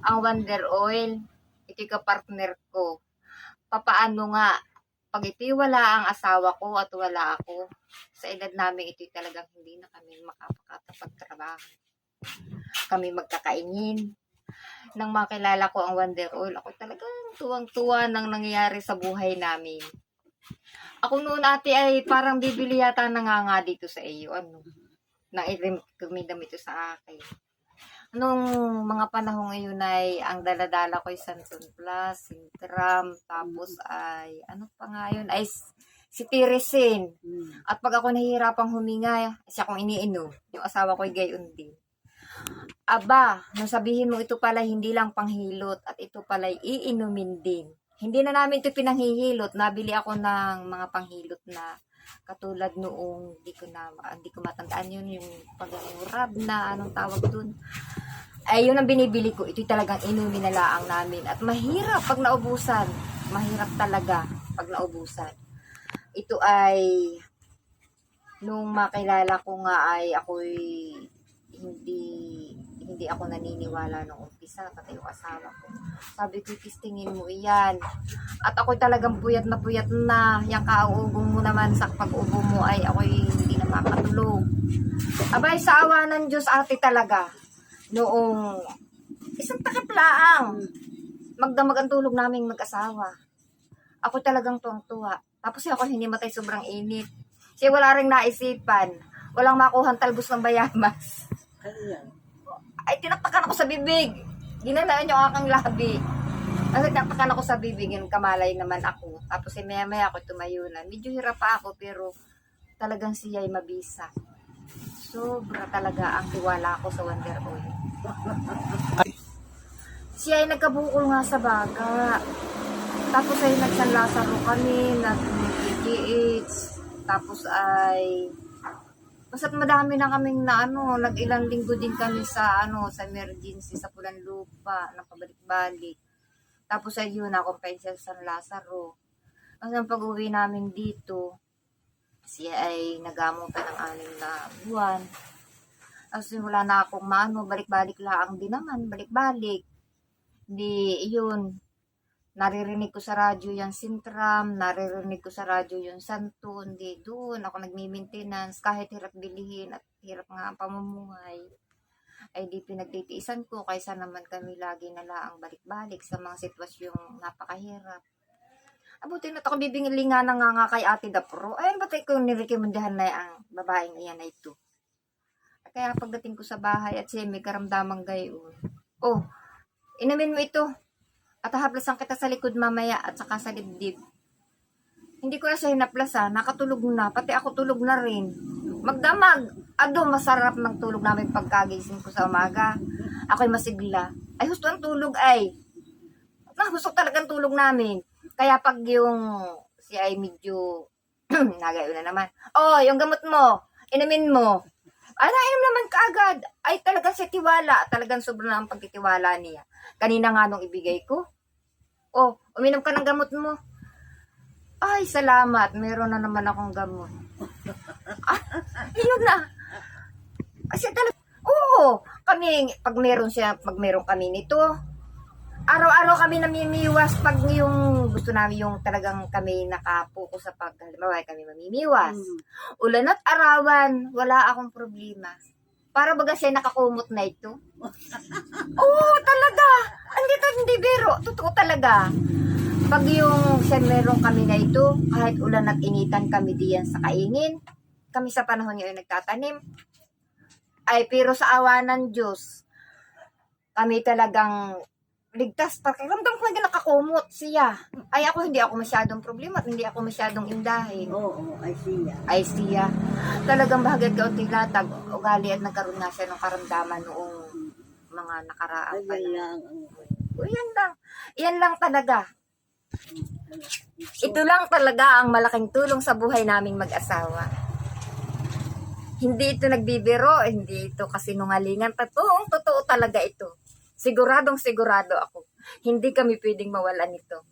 ang Wonder Oil. Ito ka partner ko. Papaano nga, pag ito'y wala ang asawa ko at wala ako, sa edad namin ito'y talagang hindi na kami makapagtrabaho. Kami magkakainin. Nang makilala ko ang Wonder Oil, ako talagang tuwang-tuwa nang nangyayari sa buhay namin. Ako noon ate ay parang bibili yata na nga nga dito sa iyo. Ano? Nang i-recommend ito sa akin. Nung mga panahong iyon ay ang daladala ko ay Santon Plus, Sintram, tapos ay ano pa nga yun, ay si Tirisin. Hmm. At pag ako nahihirapang huminga, siya kong iniinom. Yung asawa ko ay gayon din. Aba, nung sabihin mo ito pala hindi lang panghilot at ito pala iinumin din. Hindi na namin ito pinanghihilot. Nabili ako ng mga panghilot na katulad noong di ko na hindi ko matandaan yun yung pag-rab na anong tawag dun. Ay yun ang binibili ko. Ito talagang inumin na laang namin. At mahirap pag naubusan. Mahirap talaga pag naubusan. Ito ay nung makilala ko nga ay ako'y hindi hindi ako naniniwala nung umpisa pati yung asawa ko. Sabi ko, kistingin mo iyan. At ako'y talagang puyat na puyat na. Yung kauubong mo naman sa pag-ubo mo ay ako'y hindi na makatulog. Abay, sa awa ng Diyos ate talaga. Noong isang takip laang. Magdamag ang tulog naming mag-asawa. Ako talagang tuwang-tuwa. Tapos ako hindi matay sobrang init. Siya wala rin naisipan. Walang makuhang talbos ng bayamas. Ano? Ay, tinaktakan ako sa bibig. Ginanaan yung aking labi. Kasi tinaktakan ako sa bibig, yun, kamalay naman ako. Tapos eh, maya maya ako tumayo na. Medyo hirap pa ako, pero talagang siya ay mabisa. Sobra talaga ang tiwala ko sa Wonder Oil. siya ay nagkabukol nga sa baga. Tapos ay nagsanlasaro kami, nag-PGH. Tapos ay Basta't madami na kaming na ano, nag-ilang linggo din kami sa ano, sa emergency sa Pulan Lupa, nakabalik-balik. Tapos ay yun, ako pa sa San Lazaro. Hanggang pag-uwi namin dito, siya ay nagamutan ng anim na buwan. Tapos wala na akong maano, balik-balik lang din naman, balik-balik. Di, yun, naririnig ko sa radyo yung Sintram, naririnig ko sa radyo yung Santo, hindi doon ako nagmi-maintenance kahit hirap bilihin at hirap nga ang pamumuhay ay di pinagtitiisan ko kaysa naman kami lagi na laang balik-balik sa mga sitwasyong napakahirap. Abutin at ako bibingili nga na nga nga kay Ate Dapro. Ayun ba tayo kung nirekomendahan na ang babaeng iyan na ito. Kaya pagdating ko sa bahay at siya may karamdamang gayon. Oh, inamin mo ito. At haplasan kita sa likod mamaya at saka sa dibdib. Hindi ko na siya hinaplasan. Nakatulog na. Pati ako tulog na rin. Magdamag. Ado, masarap ng tulog namin pagkagising ko sa umaga. Ako'y masigla. Ay, gusto ang tulog ay. Na, gusto talagang tulog namin. Kaya pag yung si ay medyo nagayo na naman. Oh, yung gamot mo. Inamin mo. Ay, nainom naman kaagad. Ay, talagang siya tiwala. Talagang sobrang ang pagtitiwala niya. Kanina nga nung ibigay ko. Oh, uminom ka ng gamot mo. Ay, salamat. Meron na naman akong gamot. ah, yun na. Kasi talaga, oo, kami, pag meron siya, pag meron kami nito, araw-araw kami namimiwas pag yung gusto namin yung talagang kami nakapokus sa pag, halimbawa kami mamimiwas. Hmm. Ulan at arawan, wala akong problema. Para baga siya nakakumot na ito. Oo, talaga. Hindi to, hindi biro. Totoo talaga. Pag yung siya meron kami na ito, kahit ulan at initan kami diyan sa kaingin, kami sa panahon ay nagtatanim. Ay, pero sa awa ng Diyos, kami talagang ligtas. Pakiramdam ko na nakakumot siya. Ay, ako hindi ako masyadong problema at hindi ako masyadong indahin Oo, oo, I see ya. ay siya. Talagang bahagad ka latag, ugali at nagkaroon nga siya ng karamdaman noong mga nakaraang Ay, yan panahon. lang. ang- O, yan lang. Yan lang talaga. Ito lang talaga ang malaking tulong sa buhay naming mag-asawa. Hindi ito nagbibiro, hindi ito kasinungalingan. Totoong totoo talaga ito. Siguradong sigurado ako. Hindi kami pwedeng mawala nito.